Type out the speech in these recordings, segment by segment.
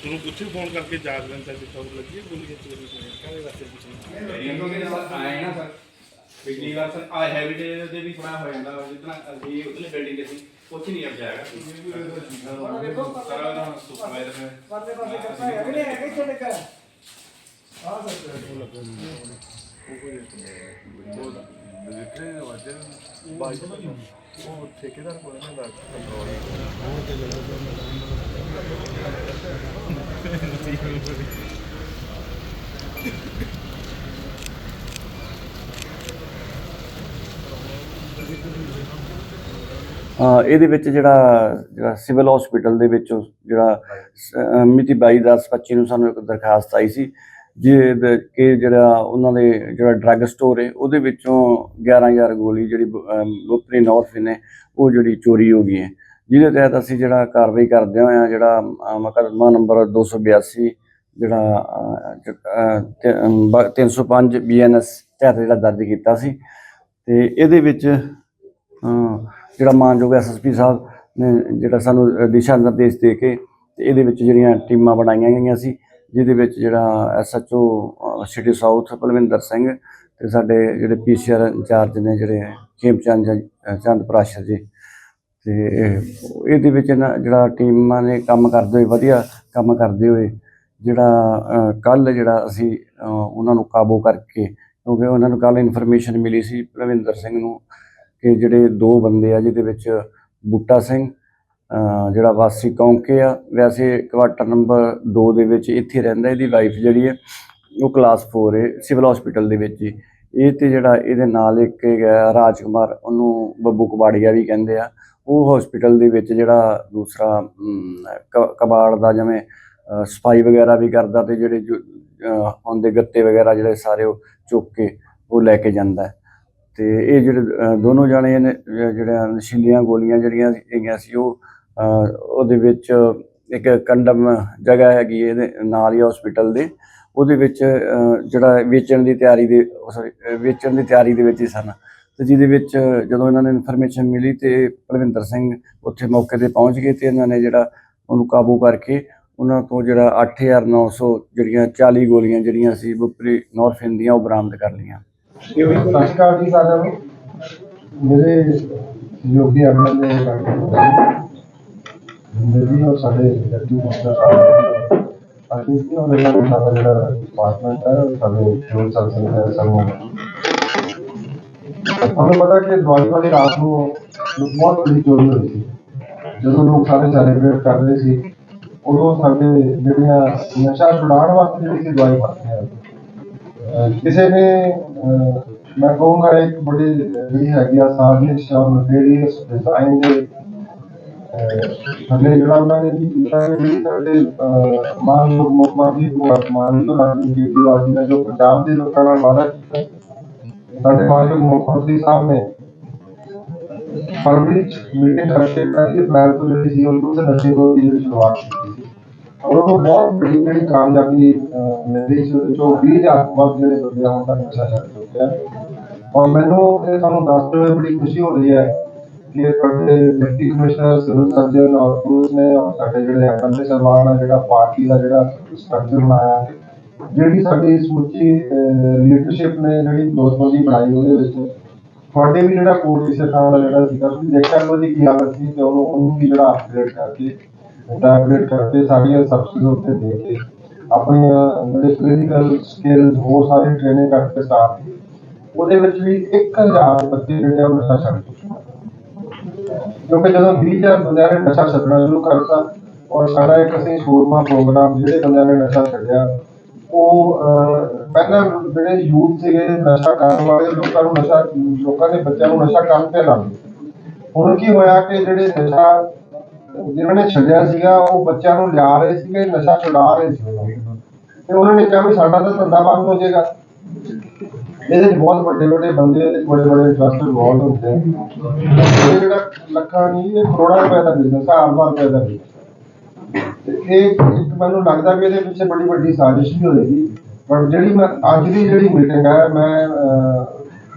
ਤੁਹਾਨੂੰ ਉੱਥੇ ਫੋਨ ਕਰਕੇ ਜਾਗ ਲੈਂਦਾ ਕਿ ਖਬਰ ਲੱਗੀ ਹੈ ਗੋਲੀ ਚੱਲ ਰਹੀ ਹੈ। ਕਾਹਦੇ ਵਾਸਤੇ ਪੁੱਛਣਾ। ਆਏ ਨਾ ਸਰ ਪਿਛਲੀ ਵਾਰ ਸਰ ਆ ਹੈਬਿਟ ਦੇ ਵੀ ਥੋੜਾ ਹੋ ਜਾਂਦਾ ਜਿੱਦਾਂ ਅਸੀਂ ਉਤਲੇ ਬਿਲਡਿੰਗ ਦੇ ਸੀ ਕੁਛ ਨਹੀਂ ਜਾਏਗਾ ਸਾਰਾ ਦਾ ਸੁਪਰਵਾਈਜ਼ਰ ਹੈ। ਪਾਸੇ ਪਾਸੇ ਕਰਤਾ ਹੈ ਅਗਲੇ ਹੈ ਕਿੱਥੇ ਤੱਕ। ਆ ਉਹ ਠੇਕੇਦਾਰ ਕੋਲ ਨਾ ਦਾ ਅ, ਇਹਦੇ ਵਿੱਚ ਜਿਹੜਾ ਜਿਹੜਾ ਸਿਵਲ ਹਸਪੀਟਲ ਦੇ ਵਿੱਚ ਜਿਹੜਾ ਅ, ਮਿਤੀ 22 10 25 ਨੂੰ ਸਾਨੂੰ ਇੱਕ ਦਰਖਾਸਤ ਆਈ ਸੀ। ਜੇ ਕਿ ਜਿਹੜਾ ਉਹਨਾਂ ਦੇ ਜਿਹੜਾ ਡਰੱਗ ਸਟੋਰ ਹੈ ਉਹਦੇ ਵਿੱਚੋਂ 11000 ਗੋਲੀ ਜਿਹੜੀ ਲੋਪਰੀ ਨਾਰਥ ਨੇ ਉਹ ਜਿਹੜੀ ਚੋਰੀ ਹੋ ਗਈ ਹੈ। ਜਿਹਦੇ ਤਹਿਤ ਅਸੀਂ ਜਿਹੜਾ ਕਾਰਵਾਈ ਕਰਦੇ ਹੋਇਆ ਜਿਹੜਾ ਅ, ਨੰਬਰ 282 ਜਿਹੜਾ ਅ, ਜ- ਅ, ਤੇ, ਅਮ, ਬ- 305 ਬੀਐਨਐਸ ਤਹਿਤ ਜਿਹੜਾ ਦਰਜ ਕੀਤਾ ਸੀ। ਤੇ ਇਹਦੇ ਵਿੱਚ ਜਿਹੜਾ ਮਾਨਯੋਗ ਐਸਐਸਪੀ ਸਾਹਿਬ ਨੇ ਜਿਹੜਾ ਸਾਨੂੰ ਦਿਸ਼ਾ ਨਿਰਦੇਸ਼ ਦੇ ਕੇ ਤੇ ਇਹਦੇ ਵਿੱਚ ਜਿਹੜੀਆਂ ਟੀਮਾਂ ਬਣਾਈਆਂ ਗਈਆਂ ਸੀ ਜਿਹਦੇ ਵਿੱਚ ਜਿਹੜਾ SHO city south Balwinder Singh ਤੇ ਸਾਡੇ ਜਿਹੜੇ ਪੀਸੀਆਰ ਇੰਚਾਰਜ ਨੇ ਜਿਹੜੇ ਖੇਮ ਚੰਦ ਅ, ਚੰਦ ਪ੍ਰਾਸ਼ਰ ਜੀ। ਤੇ ਇਹਦੇ ਵਿੱਚ ਨਾ ਜਿਹੜਾ ਟੀਮਾਂ ਨੇ ਕੰਮ ਕਰਦੇ ਹੋਏ ਵਧੀਆ ਕੰਮ ਕਰਦੇ ਹੋਏ ਜਿਹੜਾ ਕੱਲ ਜਿਹੜਾ ਅਸੀਂ ਉਹਨਾਂ ਨੂੰ ਕਾਬੂ ਕਰਕੇ ਕਿਉਂਕਿ ਉਹਨਾਂ ਨੂੰ ਕੱਲ ਇਨਫੋਰਮੇਸ਼ਨ ਮਿਲੀ ਸੀ ਪ੍ਰਵਿੰਦਰ ਸਿੰਘ ਨੂੰ ਕਿ ਜਿਹੜੇ ਦੋ ਬੰਦੇ ਆ ਜਿਹਦੇ ਵਿੱਚ ਬੂਟਾ ਸਿੰਘ ਜਿਹੜਾ ਵਾਸੀ ਕੌਂਕੇ ਆ ਵੈਸੇ ਕੁਆਟਰ ਨੰਬਰ 2 ਦੇ ਵਿੱਚ ਇੱਥੇ ਰਹਿੰਦਾ ਇਹਦੀ ਵਾਈਫ ਜਿਹੜੀ ਹੈ ਉਹ ਕਲਾਸ 4 ਹੈ ਸਿਵਲ ਹਸਪੀਟਲ ਦੇ ਵਿੱਚ ਹੀ ਇਹ ਤੇ ਜਿਹੜਾ ਇਹਦੇ ਨਾਲ ਇੱਕ ਹੈਗਾ ਰਾਜਕੁਮਾਰ ਉਹਨੂੰ ਬੱਬੂ ਕਬਾੜੀਆ ਵੀ ਕਹਿੰਦੇ ਆ। ਉਹ ਹਸਪੀਟਲ ਦੇ ਵਿੱਚ ਜਿਹੜਾ ਦੂਸਰਾ ਕ- ਕਬਾੜ ਦਾ ਜਿਵੇਂ ਸਫ਼ਾਈ ਵਗੈਰਾ ਵੀ ਕਰਦਾ ਤੇ ਜਿਹੜੇ ਜੋ, ਅਹ, ਹੁੰਦੇ ਗੱਤੇ ਵਗੈਰਾ ਜਿਹੜੇ ਸਾਰੇ ਉਹ ਚੁੱਕ ਕੇ ਉਹ ਲੈ ਕੇ ਜਾਂਦਾ ਹੈ। ਤੇ ਇਹ ਜਿਹੜੇ ਦੋਨੋਂ ਜਾਣੇ ਨੇ ਅਹ, ਜਿਹੜਾ ਨਸ਼ੀਲੀਆਂ ਗੋਲੀਆਂ ਜਿਹੜੀਆਂ ਹੈਗੀਆਂ ਸੀ ਉਹ ਉਹਦੇ ਵਿੱਚ ਇੱਕ ਕੰਡਮ ਜਗ੍ਹਾ ਹੈਗੀ ਹੈ ਇਹਦੇ ਨਾਲ ਹੀ ਹਸਪੀਟਲ ਦੇ। ਉਹਦੇ ਵਿੱਚ ਜਿਹੜਾ ਵੇਚਣ ਦੀ ਤਿਆਰੀ ਦੇ ਸੌਰੀ ਵੇਚਣ ਦੀ ਤਿਆਰੀ ਦੇ ਵਿੱਚ ਹੀ ਸਨ। ਤੇ ਜਿਹਦੇ ਵਿੱਚ ਜਦੋਂ ਇਹਨਾਂ ਨੂੰ ਇਨਫੋਰਮੇਸ਼ਨ ਮਿਲੀ ਤੇ ਪਰਵਿੰਦਰ ਸਿੰਘ ਉੱਥੇ ਮੌਕੇ ਤੇ ਪਹੁੰਚ ਗਏ ਤੇ ਇਹਨਾਂ ਨੇ ਜਿਹੜਾ ਉਹਨੂੰ ਕਾਬੂ ਕਰਕੇ ਉਹਨਾਂ ਤੋਂ ਜਿਹੜਾ 8900 ਜਿਹੜੀਆਂ 40 ਗੋਲੀਆਂ ਜਿਹੜੀਆਂ ਸੀ ਬੁਪਰੀ ਨਾਰਥ ਦੀਆਂ ਉਹ ਬਰਾਮਦ ਕਰ ਲਈਆਂ। ਸਤਿ ਸ਼੍ਰੀ ਅਕਾਲ ਮੇਰੇ ਯੋਗੀ ਐਮਐਲਏ ਡਾਕਟਰ ਮੇਰੀ ਔਰ ਸਾਡੇ ਡਿਪਟੀ ਮਿਨਿਸਟਰ ਸਾਹਿਬ ਅਸੀਂ ਕੀ ਹੋ ਰਿਹਾ ਹੈ ਸਾਡਾ ਜਿਹੜਾ ਡਿਪਾਰਟਮੈਂਟ ਹੈ ਉਹ ਸਾਡੇ ਸਿਵਲ ਸਰਵਿਸ ਹੈ ਸਾਨੂੰ ਤੁਹਾਨੂੰ ਪਤਾ ਕਿ ਦਿਵਾਲੀ ਵਾਲੀ ਰਾਤ ਨੂੰ ਬਹੁਤ ਬੜੀ ਚੋਰੀ ਹੋਈ ਸੀ ਜਦੋਂ ਲੋਕ ਸਾਰੇ ਸੈਲੀਬ੍ਰੇਟ ਕਰ ਰਹੇ ਸੀ ਉਦੋਂ ਸਾਡੇ ਜਿਹੜੀਆਂ ਨਸ਼ਾ ਛੁਡਾਉਣ ਵਾਸਤੇ ਜਿਹੜੀ ਸੀ ਦਵਾਈ ਵਰਤਦੇ ਆ ਅਹ ਕਿਸੇ ਨੇ ਅਹ ਮੈਂ ਕਹੂੰਗਾ ਇੱਕ ਬੜੀ ਜਿਹੜੀ ਹੈਗੀ ਆ ਸਾਜ਼ਿਸ਼ ਔਰ ਨਫੇਰੀਅਸ ਡਿਜ਼ਾਈਨ ਦੇ ਥੱਲੇ ਜਿਹੜਾ ਉਹਨਾਂ ਨੇ ਕੀ ਕੀਤਾ ਹੈ ਕਿ ਸਾਡੇ ਮਾਨਯੋਗ ਮੁੱਖ ਮੰਤਰੀ ਭਗਵੰਤ ਮਾਨ ਤੋਂ ਰਾਜੀ ਕੇਜਰੀਵਾਲ ਜੀ ਨੇ ਜੋ ਪੰਜਾਬ ਦੇ ਲੋਕਾਂ ਨਾਲ ਵਾਅਦਾ ਕੀਤਾ ਸਾਡੇ ਮਾਨਯੋਗ ਮੁੱਖ ਮੰਤਰੀ ਸਾਹਿਬ ਨੇ ਫਰਵਰੀ ਚ ਮੀਟਿੰਗ ਕਰਕੇ ਪਹਿਲੀ ਅਪ੍ਰੈਲ ਤੋਂ ਜਿਹੜੀ ਸੀ ਉਹ ਦੂਸਰੇ ਨਸ਼ੇ ਤੋਂ ਦੀ ਸ਼ੁਰੂਆਤ ਕੀਤੀ ਔਰ ਉਹ ਬਹੁਤ ਬੜੀ ਜਿਹੜੀ ਕਾਮਯਾਬੀ ਅਹ, ਜੋ 20000 ਵੱਧ ਜਿਹੜੇ ਬੰਦੇ ਹੁਣ ਤੱਕ ਨਸ਼ਾ ਛੱਡ ਚੁੱਕੇ ਆ ਔਰ ਮੈਨੂੰ ਇਹ ਤੁਹਾਨੂੰ ਦੱਸਦੇ ਹੋਏ ਬੜੀ ਖੁਸ਼ੀ ਹੋ ਰਹੀ ਹੈ ਕਿ ਸਾਡੇ ਡਿਪਟੀ ਕਮਿਸ਼ਨਰ ਸਿਵਲ ਸਰਜਨ ਔਰ ਪੁਲਿਸ ਨੇ ਔਰ ਸਾਡੇ ਜਿਹੜੇ ਐਮਐਲਏ ਸਰਵਾਨ ਆ, ਜਿਹੜਾ ਪਾਰਟੀ ਦਾ ਜਿਹੜਾ ਸਟਰਕਚਰ ਬਣਾਇਆ ਜਿਹੜੀ ਸਾਡੀ ਸਮੁੱਚੀ ਲੀਡਰਸ਼ਿਪ ਨੇ ਜਿਹੜੀ ਦੋਸਤਬੰਦੀ ਬਣਾਈ ਉਹਦੇ ਵਿੱਚ, ਤੁਹਾਡੇ ਵੀ ਜਿਹੜਾ ਕੋਰਟ ਸਰਕਾਰ ਦਾ ਜਿਹੜਾ ਸੀਗਾ, ਤੁਸੀਂ ਦੇਖਿਆ ਉਹਦੀ ਕੀ ਹਾਲਤ ਸੀ ਤੇ ਉਹਨੂੰ ਉਹਨੂੰ ਵੀ ਜਿਹੜਾ ਅਪਗ੍ਰੇਡ ਕਰਕੇ ਉਹਦਾ ਅਪਗ੍ਰੇਡ ਕਰਕੇ ਸਾਰੀਆਂ ਸਬਸਿਡੀ ਉੱਤੇ ਦੇ ਕੇ ਆਪਣੀਆਂ ਜਿਹੜੇ ਕਲੀਨਿਕਲ ਸਕਿੱਲਸ ਹੋਰ ਸਾਰੇ ਟ੍ਰੇਨਿੰਗ ਕਰਕੇ ਸਟਾਫ ਦੀ, ਉਹਦੇ ਵਿੱਚ ਵੀ 1000 ਬੱਚੇ ਜਿਹੜੇ ਆ ਉਹ ਨਸ਼ਾ ਛੱਡ ਕਿਉਂਕਿ ਜਦੋਂ 20000 ਬੰਦਿਆਂ ਨੇ ਨਸ਼ਾ ਛੱਡਣਾ ਸ਼ੁਰੂ ਕਰਤਾ ਔਰ ਸਾਡਾ ਇੱਕ ਅਸੀਂ ਸੂਰਮਾ ਪ੍ਰੋਗਰਾਮ ਜਿਹੜੇ ਬੰਦਿਆਂ ਨੇ ਨਸ਼ਾ ਛੱਡਿਆ, ਉਹ ਪਹਿਲਾਂ ਜਿਹੜੇ ਯੂਥ ਸੀਗੇ ਨਸ਼ਾ ਕਰਨ ਵਾਲੇ, ਲੋਕਾਂ ਨੂੰ ਨਸ਼ਾ, ਲੋਕਾਂ ਦੇ ਬੱਚਿਆਂ ਨੂੰ ਨਸ਼ਾ ਕਰਨ ਤੇ ਲਾਉਂਦੇ ਹੁਣ ਕੀ ਹੋਇਆ ਕਿ ਜਿਹੜੇ ਨਸ਼ਾ ਜਿਨ੍ਹਾਂ ਨੇ ਛੱਡਿਆ ਸੀਗਾ, ਉਹ ਬੱਚਿਆਂ ਨੂੰ ਲਿਆ ਰਹੇ ਸੀਗੇ, ਨਸ਼ਾ ਛੁਡਾ ਰਹੇ ਸੀ ਤੇ ਉਹਨਾਂ ਨੇ ਕਿਹਾ ਵੀ ਸਾਡਾ ਤਾਂ ਧੰਦਾ ਬੰਦ ਹੋ ਜਾਏਗਾ। ਇਹਦੇ ਵਿੱਚ ਬਹੁਤ ਵੱਡੇ ਵੱਡੇ ਬੰਦੇ ਤੇ ਬੜੇ ਬੜੇ ਟਰਸਟ ਇਨਵੋਲਡ ਹੁੰਦੇ ਆ। ਇਹ ਜਿਹੜਾ ਲੱਖਾਂ ਨਹੀਂ ਇਹ ਕਰੋੜਾਂ ਰੁਪਏ ਦਾ ਬਿਜ਼ਨਸ ਹੈ ਹਜ਼ਾਰ ਰੁਪਏ ਦਾ business। ਤੇ ਇਹ ਇੱਕ ਮੈਨੂੰ ਲੱਗਦਾ ਵੀ ਇਹਦੇ ਪਿੱਛੇ ਬੜੀ ਵੱਡੀ ਸਾਜ਼ਿਸ਼ ਵੀ ਹੋਏਗੀ। ਪਰ ਜਿਹੜੀ ਮੈਂ ਅੱਜ ਦੀ ਜਿਹੜੀ ਮੀਟਿੰਗ ਹੈ ਮੈਂ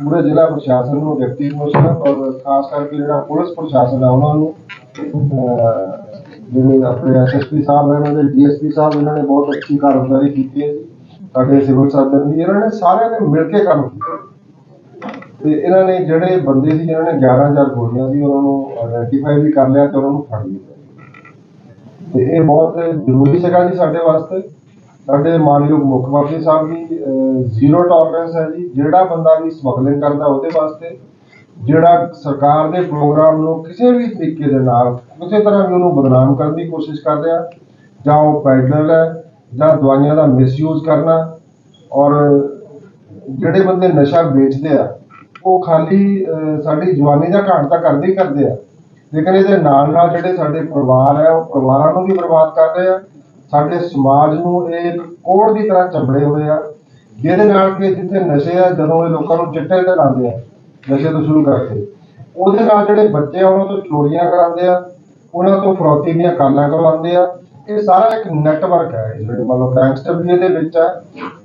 ਪੂਰੇ ਜ਼ਿਲ੍ਹਾ ਪ੍ਰਸ਼ਾਸਨ ਨੂੰ ਵਿਅਕਤੀ ਕਮਿਸ਼ਨਰ ਔਰ ਖਾਸ ਕਰਕੇ ਜਿਹੜਾ ਪੁਲਿਸ ਪ੍ਰਸ਼ਾਸਨ ਹੈ ਉਹਨਾਂ ਨੂੰ ਅਹ, ਜਿਵੇਂ ਆਪਣੇ ਐਸਐਸਪੀ ਸਾਹਿਬ ਇਹਨਾਂ ਦੇ ਡੀਐਸਪੀ ਸਾਹਿਬ ਇਹਨਾਂ ਨੇ ਬਹੁਤ ਅੱਛੀ ਕਾਰਗੁਜ਼ਾਰੀ ਕੀਤੀ ਹੈ ਸਾਡੇ ਸਿਵਲ ਸਰਜਨ ਵੀ, ਇਹਨਾਂ ਨੇ ਸਾਰਿਆਂ ਨੇ ਮਿਲ ਕੇ ਕੰਮ ਕੀਤਾ। ਤੇ ਇਹਨਾਂ ਨੇ ਜਿਹੜੇ ਬੰਦੇ ਸੀ, ਇਹਨਾਂ ਨੇ 11000 ਗੋਲੀਆਂ ਸੀ ਉਹਨਾਂ ਨੂੰ ਆਇਡੈਂਟੀਫਾਈ ਵੀ ਕਰ ਲਿਆ ਤੇ ਉਹਨਾਂ ਨੂੰ ਫੜ ਲਿਆ। ਤੇ ਇਹ ਬਹੁਤ ਜ਼ਰੂਰੀ ਸੀਗਾ ਜੀ ਸਾਡੇ ਵਾਸਤੇ। ਸਾਡੇ ਮਾਨਯੋਗ ਮੁੱਖ ਮੰਤਰੀ ਸਾਹਿਬ ਵੀ ਜ਼ੀਰੋ ਟੋਲਰੈਂਸ ਹੈ ਜੀ। ਜਿਹੜਾ ਬੰਦਾ ਵੀ ਸਮਗਲਿੰਗ ਕਰਦਾ ਉਹਦੇ ਵਾਸਤੇ, ਜਿਹੜਾ ਸਰਕਾਰ ਦੇ ਪ੍ਰੋਗਰਾਮ ਨੂੰ ਕਿਸੇ ਵੀ ਤਰੀਕੇ ਦੇ ਨਾਲ ਕਿਸੇ ਤਰ੍ਹਾਂ ਵੀ ਉਹਨੂੰ ਬਦਨਾਮ ਕਰਨ ਦੀ ਕੋਸ਼ਿਸ਼ ਕਰ ਰਿਹਾ, ਜਾਂ ਉਹ ਪੈਡਲਰ ਹੈ ਜਾਂ ਦਵਾਈਆਂ ਦਾ ਮਿਸਯੂਜ਼ ਕਰਨਾ ਔਰ ਜਿਹੜੇ ਬੰਦੇ ਨਸ਼ਾ ਵੇਚਦੇ ਆ, ਉਹ ਖਾਲੀ ਸਾਡੀ ਜਵਾਨੀ ਦਾ ਘਾਟ ਤਾਂ ਕਰਦੇ ਹੀ ਕਰਦੇ ਆ। ਲੇਕਿਨ ਇਹਦੇ ਨਾਲ ਨਾਲ ਜਿਹੜੇ ਸਾਡੇ ਪਰਿਵਾਰ ਹੈ ਉਹ ਪਰਿਵਾਰਾਂ ਨੂੰ ਵੀ ਬਰਬਾਦ ਕਰ ਰਹੇ ਆ। ਸਾਡੇ ਸਮਾਜ ਨੂੰ ਇਹ ਇੱਕ ਕੋੜ ਦੀ ਤਰ੍ਹਾਂ ਚੰਬੜੇ ਹੋਏ ਆ। ਜਿਹਦੇ ਨਾਲ ਕਿ ਜਿੱਥੇ ਨਸ਼ੇ ਆ, ਜਦੋਂ ਇਹ ਲੋਕਾਂ ਨੂੰ ਚਿੱਟੇ ਤੇ ਲਾਉਂਦੇ ਆ, ਨਸ਼ੇ ਤੋਂ ਸ਼ੁਰੂ ਕਰਕੇ। ਉਹਦੇ ਨਾਲ ਜਿਹੜੇ ਬੱਚੇ ਆ, ਉਹਨਾਂ ਤੋਂ ਚੋਰੀਆਂ ਕਰਾਉਂਦੇ ਆ, ਉਹਨਾਂ ਤੋਂ ਫਰੋਤੀ ਦੀਆਂ ਕਾਲਾਂ ਕਰਵਾਉਂਦੇ ਆ। ਇਹ ਸਾਰਾ ਇੱਕ ਨੈਟਵਰਕ ਹੈ ਇਹ ਜਿਹੜੇ ਮਤਲਬ ਗੈਂਗਸਟਰ ਵੀ ਇਹਦੇ ਵਿੱਚ ਹੈ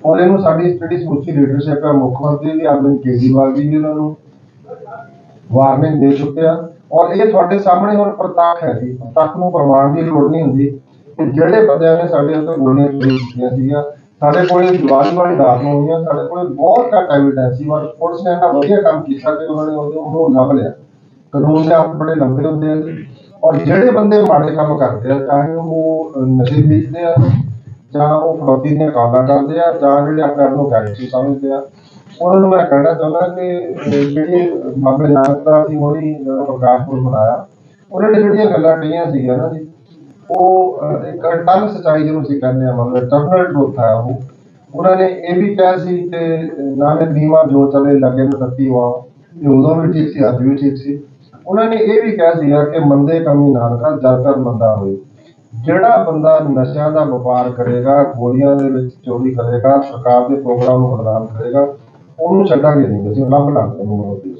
ਔਰ ਇਹਨੂੰ ਸਾਡੀ ਜਿਹੜੀ ਸਮੁੱਚੀ ਲੀਡਰਸ਼ਿਪ ਹੈ, ਮੁੱਖ ਮੰਤਰੀ ਵੀ ਅਰਵਿੰਦ ਕੇਜਰੀਵਾਲ ਜੀ ਵੀ ਇਹਨਾਂ ਨੂੰ ਵਾਰਨਿੰਗ ਦੇ ਚੁੱਕੇ ਆ। ਔਰ ਇਹ ਤੁਹਾਡੇ ਸਾਹਮਣੇ ਹੁਣ ਪ੍ਰਤੱਖ ਹੈ ਜੀ। ਪ੍ਰਤੱਖ ਨੂੰ ਪ੍ਰਮਾਣ ਦੀ ਲੋੜ ਨਹੀਂ ਹੁੰਦੀ ਕਿ ਜਿਹੜੇ ਬੰਦਿਆਂ ਨੇ ਸਾਡੇ ਉੱਤੇ ਗੋਲੀਆਂ ਚੋਰੀ ਸੀਗੀਆਂ, ਸਾਡੇ ਕੋਲ ਇਹ ਵਾਲੀ ਰਾਤ ਨੂੰ ਹੋਈਆਂ ਸਾਡੇ ਕੋਲ ਬਹੁਤ ਘੱਟ ਐਵੀਡੈਂਸ ਸੀ, ਪਰ ਪੁਲਿਸ ਨੇ ਇੰਨਾ ਵਧੀਆ ਕੰਮ ਕੀਤਾ ਕਿ ਉਹਨਾਂ ਨੇ ਉਹਨੂੰ ਉਹਨੂੰ ਲੱਭ ਲਿਆ। ਕਾਨੂੰਨ ਦੇ ਹੱਥ ਬੜੇ ਲੰਬੇ ਹੁੰਦੇ ਆ ਔਰ ਜਿਹੜੇ ਬੰਦੇ ਮਾੜੇ ਕੰਮ ਕਰਦੇ ਆ ਚਾਹੇ ਉਹ ਨਸ਼ੇ ਵੇਚਦੇ ਆ ਜਾਂ ਉਹ ਫਰੋਤੀ ਦੀਆਂ ਕਾਲਾਂ ਕਰਦੇ ਆ ਜਾਂ ਜਿਹੜੇ ਆਪਣੇ ਆਪ ਨੂੰ ਗੈਂਗਸਟਰ ਸਮਝਦੇ ਆ ਉਹਨਾਂ ਨੂੰ ਮੈਂ ਕਹਿਣਾ ਚਾਹੁੰਦਾ ਕਿ ਅਹ, ਜਿਹੜੀ ਬਾਬੇ ਨਾਨਕ ਦਾ ਸੀ ਹੋਣੀ ਜਿਹੜਾ ਪ੍ਰਕਾਸ਼ਪੁਰ ਬਣਾਇਆ ਉਹਨਾਂ ਨੇ ਜਿਹੜੀਆਂ ਗੱਲਾਂ ਕਹੀਆਂ ਸੀਗੀਆਂ ਨਾ ਜੀ ਉਹ ਇੱਕ ਅਟਲ ਸਚਾਈ ਜਿਹਨੂੰ ਅਸੀਂ ਕਹਿੰਦੇ ਆ ਮਤਲਬ ਟਰਨਲ ਟਰੂਥ ਹੈ ਉਹ। ਉਹਨਾਂ ਨੇ ਇਹ ਵੀ ਕਿਹਾ ਸੀ ਕਿ ਅਹ, ਨਾਨਕ ਦੀਵਾ ਜੋ ਚਲੇ ਲੱਗੇ ਨੂੰ ਤੱਤੀ ਵਾ ਇਹ ਉਦੋਂ ਵੀ ਠੀਕ ਸੀ ਅੱਜ ਵੀ ਠੀਕ ਸੀ। ਉਹਨਾਂ ਨੇ ਇਹ ਵੀ ਕਿਹਾ ਸੀਗਾ ਕਿ ਮੰਦੇ ਕਮੀ ਨਾਨਕਾ ਜਦ ਤੱਕ ਮੰਦਾ ਹੋਏ। ਜਿਹੜਾ ਬੰਦਾ ਨਸ਼ਿਆਂ ਦਾ ਵਪਾਰ ਕਰੇਗਾ, ਗੋਲੀਆਂ ਦੇ ਵਿੱਚ ਚੋਰੀ ਕਰੇਗਾ, ਸਰਕਾਰ ਦੇ ਪ੍ਰੋਗਰਾਮ ਨੂੰ ਬਦਨਾਮ ਕਰੇਗਾ, ਉਹਨੂੰ ਛੱਡਾਂਗੇ ਨਹੀਂ। ਅਸੀਂ ਲੱਭ ਲਾਂਗੇ ਉਹਨੂੰ ਮੋਦੀ